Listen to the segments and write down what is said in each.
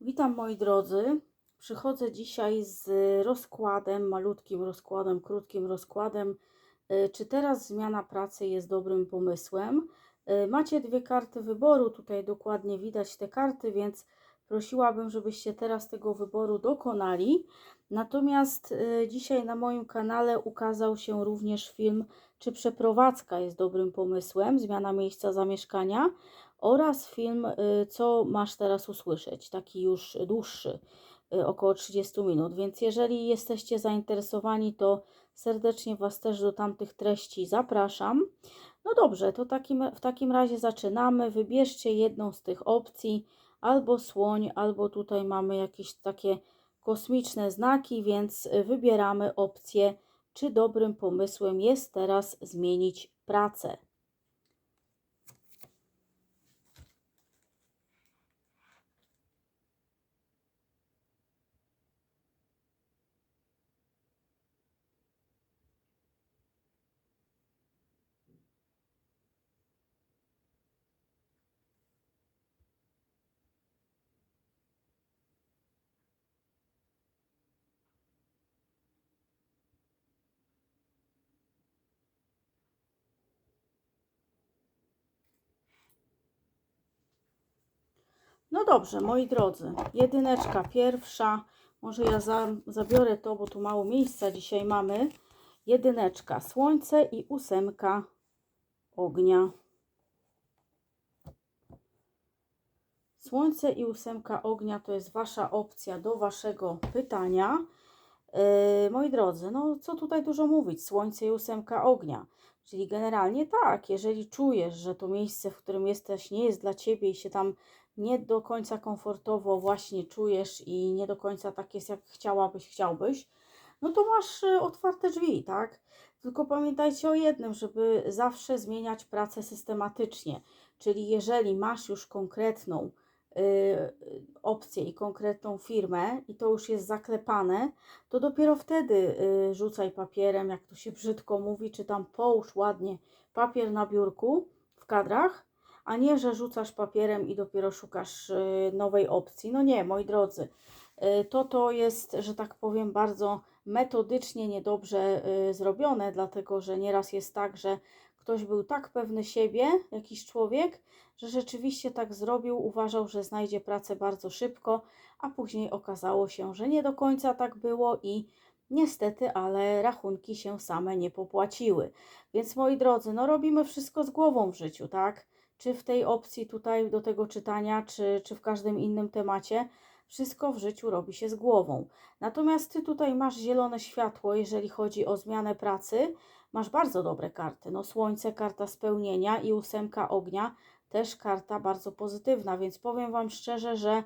Witam moi drodzy. Przychodzę dzisiaj z rozkładem, malutkim rozkładem, krótkim rozkładem. y, Czy teraz zmiana pracy jest dobrym pomysłem? Y, Macie dwie karty wyboru, tutaj dokładnie widać te karty, więc prosiłabym, żebyście teraz tego wyboru dokonali. Natomiast y, dzisiaj na moim kanale ukazał się również film, czy przeprowadzka jest dobrym pomysłem, zmiana miejsca zamieszkania oraz film y, Co masz teraz usłyszeć, taki już dłuższy, y, około 30 minut. Więc jeżeli jesteście zainteresowani, to serdecznie Was też do tamtych treści zapraszam. No dobrze, to takim, w takim razie zaczynamy. Wybierzcie jedną z tych opcji, albo słoń, albo tutaj mamy jakieś takie kosmiczne znaki, więc wybieramy opcję, czy dobrym pomysłem jest teraz zmienić pracę. No dobrze, moi drodzy, jedyneczka pierwsza, może ja za, zabiorę to, bo tu mało miejsca dzisiaj mamy. Jedyneczka słońce i ósemka ognia. Słońce i ósemka ognia to jest Wasza opcja do Waszego pytania. Yy, moi drodzy, no co tutaj dużo mówić, słońce i ósemka ognia. Czyli generalnie tak, jeżeli czujesz, że to miejsce, w którym jesteś, nie jest dla Ciebie i się tam nie do końca komfortowo właśnie czujesz i nie do końca tak jest, jak chciałabyś, chciałbyś, no to masz y, otwarte drzwi, tak? Tylko pamiętajcie o jednym, żeby zawsze zmieniać pracę systematycznie. Czyli jeżeli masz już konkretną y, opcję i konkretną firmę i to już jest zaklepane, to dopiero wtedy y, rzucaj papierem, jak to się brzydko mówi, czy tam połóż ładnie papier na biurku w kadrach, a nie, że rzucasz papierem i dopiero szukasz y, nowej opcji. No nie, moi drodzy, y, to to jest, że tak powiem, bardzo metodycznie niedobrze y, zrobione, dlatego że nieraz jest tak, że ktoś był tak pewny siebie, jakiś człowiek, że rzeczywiście tak zrobił, uważał, że znajdzie pracę bardzo szybko, a później okazało się, że nie do końca tak było i niestety, ale rachunki się same nie popłaciły. Więc moi drodzy, no robimy wszystko z głową w życiu, tak? Czy w tej opcji tutaj do tego czytania, czy, czy w każdym innym temacie, wszystko w życiu robi się z głową. Natomiast ty tutaj masz zielone światło, jeżeli chodzi o zmianę pracy. Masz bardzo dobre karty. No słońce, karta spełnienia i ósemka ognia, też karta bardzo pozytywna, więc powiem Wam szczerze, że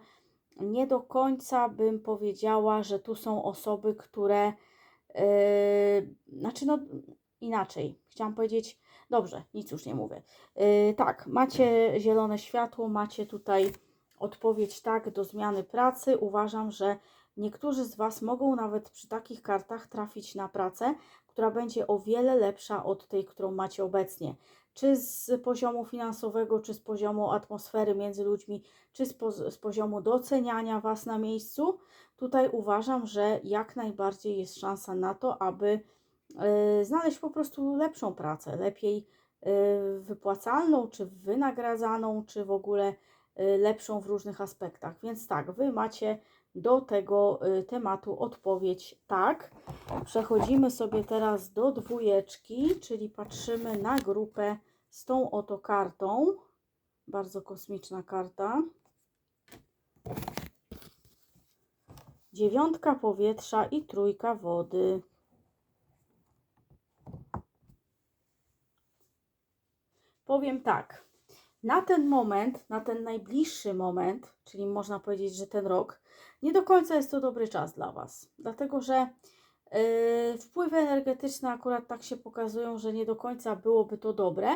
nie do końca bym powiedziała, że tu są osoby, które, yy, znaczy no inaczej, chciałam powiedzieć, dobrze, nic już nie mówię. Yy, tak, macie zielone światło, macie tutaj odpowiedź tak do zmiany pracy. Uważam, że niektórzy z Was mogą nawet przy takich kartach trafić na pracę, która będzie o wiele lepsza od tej, którą macie obecnie. Czy z poziomu finansowego, czy z poziomu atmosfery między ludźmi, czy z, z poziomu doceniania Was na miejscu. Tutaj uważam, że jak najbardziej jest szansa na to, aby znaleźć po prostu lepszą pracę, lepiej y, wypłacalną, czy wynagradzaną, czy w ogóle y, lepszą w różnych aspektach. Więc tak, Wy macie do tego y, tematu odpowiedź tak. Przechodzimy sobie teraz do dwójeczki, czyli patrzymy na grupę z tą oto kartą. Bardzo kosmiczna karta. Dziewiątka powietrza i trójka wody. Powiem tak. Na ten moment, na ten najbliższy moment, czyli można powiedzieć, że ten rok, nie do końca jest to dobry czas dla Was. Dlatego, że yy, wpływy energetyczne akurat tak się pokazują, że nie do końca byłoby to dobre.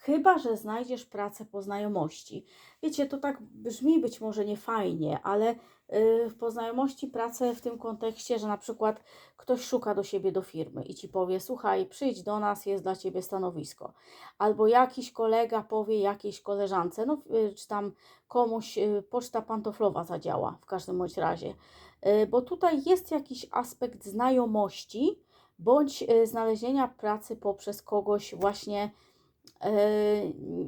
Chyba, że znajdziesz pracę po znajomości. Wiecie, to tak brzmi być może nie fajnie, ale y, po znajomości pracę w tym kontekście, że na przykład ktoś szuka do siebie do firmy i ci powie: Słuchaj, przyjdź do nas, jest dla ciebie stanowisko. Albo jakiś kolega powie jakiejś koleżance, no y, czy tam komuś y, poczta pantoflowa zadziała w każdym bądź razie. Y, Bo tutaj jest jakiś aspekt znajomości bądź znalezienia pracy poprzez kogoś właśnie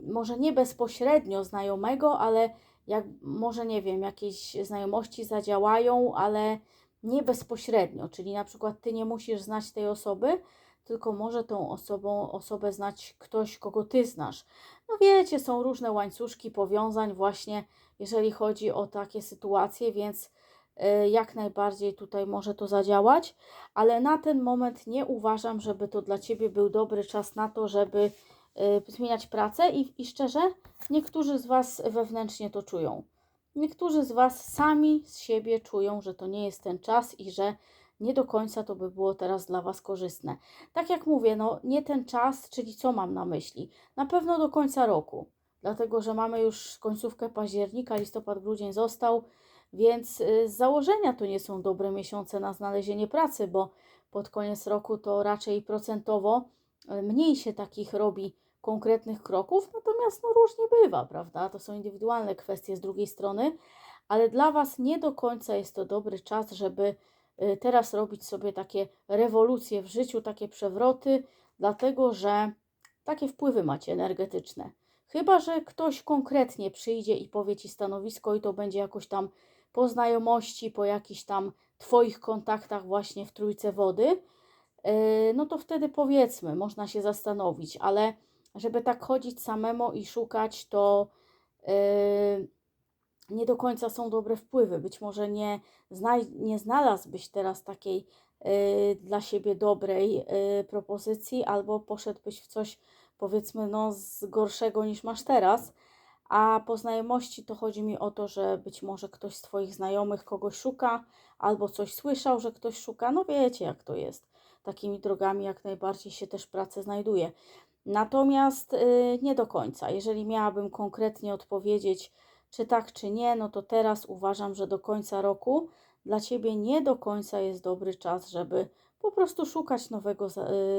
może nie bezpośrednio znajomego, ale jak może nie wiem, jakieś znajomości zadziałają, ale nie bezpośrednio, czyli na przykład ty nie musisz znać tej osoby, tylko może tą osobą, osobę znać ktoś, kogo ty znasz. No wiecie, są różne łańcuszki powiązań właśnie, jeżeli chodzi o takie sytuacje, więc e, jak najbardziej tutaj może to zadziałać, ale na ten moment nie uważam, żeby to dla ciebie był dobry czas na to, żeby y, zmieniać pracę i, i szczerze, niektórzy z Was wewnętrznie to czują. Niektórzy z Was sami z siebie czują, że to nie jest ten czas i że nie do końca to by było teraz dla Was korzystne. Tak jak mówię, no nie ten czas, czyli co mam na myśli? Na pewno do końca roku, dlatego że mamy już końcówkę października, listopad, grudzień został, więc y, z założenia to nie są dobre miesiące na znalezienie pracy, bo pod koniec roku to raczej procentowo e, mniej się takich robi konkretnych kroków, natomiast no różnie bywa, prawda? To są indywidualne kwestie z drugiej strony, ale dla Was nie do końca jest to dobry czas, żeby y, teraz robić sobie takie rewolucje w życiu, takie przewroty, dlatego że takie wpływy macie energetyczne. Chyba, że ktoś konkretnie przyjdzie i powie Ci stanowisko i to będzie jakoś tam po znajomości, po jakichś tam Twoich kontaktach właśnie w trójce wody, yy, no to wtedy powiedzmy, można się zastanowić, ale żeby tak chodzić samemu i szukać, to yy, nie do końca są dobre wpływy. Być może nie, nie znalazłbyś teraz takiej yy, dla siebie dobrej yy, propozycji, albo poszedłbyś w coś, powiedzmy, no, z gorszego niż masz teraz. A po znajomości to chodzi mi o to, że być może ktoś z Twoich znajomych kogoś szuka, albo coś słyszał, że ktoś szuka. No wiecie, jak to jest. Takimi drogami jak najbardziej się też pracę znajduje. Natomiast y, nie do końca. Jeżeli miałabym konkretnie odpowiedzieć, czy tak, czy nie, no to teraz uważam, że do końca roku dla Ciebie nie do końca jest dobry czas, żeby po prostu szukać nowego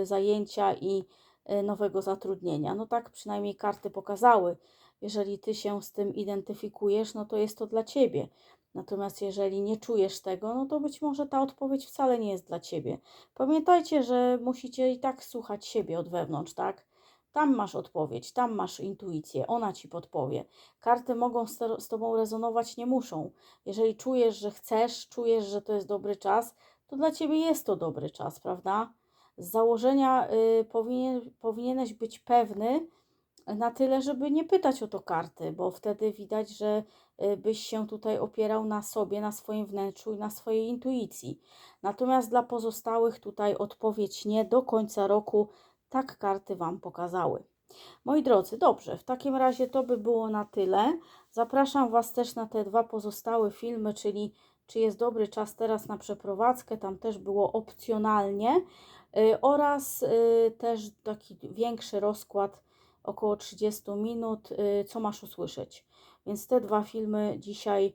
y, zajęcia i y, nowego zatrudnienia. No tak przynajmniej karty pokazały. Jeżeli Ty się z tym identyfikujesz, no to jest to dla Ciebie. Natomiast jeżeli nie czujesz tego, no to być może ta odpowiedź wcale nie jest dla Ciebie. Pamiętajcie, że musicie i tak słuchać siebie od wewnątrz, tak? Tam masz odpowiedź, tam masz intuicję, ona ci podpowie. Karty mogą z, to- z tobą rezonować, nie muszą. Jeżeli czujesz, że chcesz, czujesz, że to jest dobry czas, to dla ciebie jest to dobry czas, prawda? Z założenia y, powinien, powinieneś być pewny na tyle, żeby nie pytać o to karty, bo wtedy widać, że y, byś się tutaj opierał na sobie, na swoim wnętrzu i na swojej intuicji. Natomiast dla pozostałych tutaj odpowiedź nie do końca roku tak karty Wam pokazały. Moi drodzy, dobrze, w takim razie to by było na tyle. Zapraszam Was też na te dwa pozostałe filmy, czyli czy jest dobry czas teraz na przeprowadzkę, tam też było opcjonalnie, y, oraz y, też taki większy rozkład, około 30 minut, y, co masz usłyszeć. Więc te dwa filmy dzisiaj,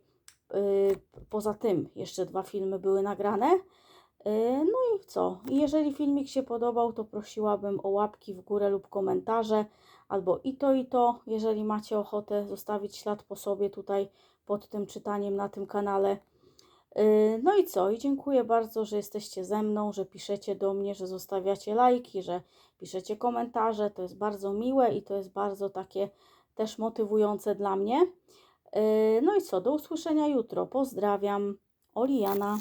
y, poza tym jeszcze dwa filmy były nagrane. Y, No i co? Jeżeli filmik się podobał, to prosiłabym o łapki w górę lub komentarze, albo i to, i to, jeżeli macie ochotę zostawić ślad po sobie tutaj pod tym czytaniem na tym kanale. Y, No i co? I dziękuję bardzo, że jesteście ze mną, że piszecie do mnie, że zostawiacie lajki, że piszecie komentarze. To jest bardzo miłe i to jest bardzo takie też motywujące dla mnie. Y, No i co? Do usłyszenia jutro. Pozdrawiam. Oliana.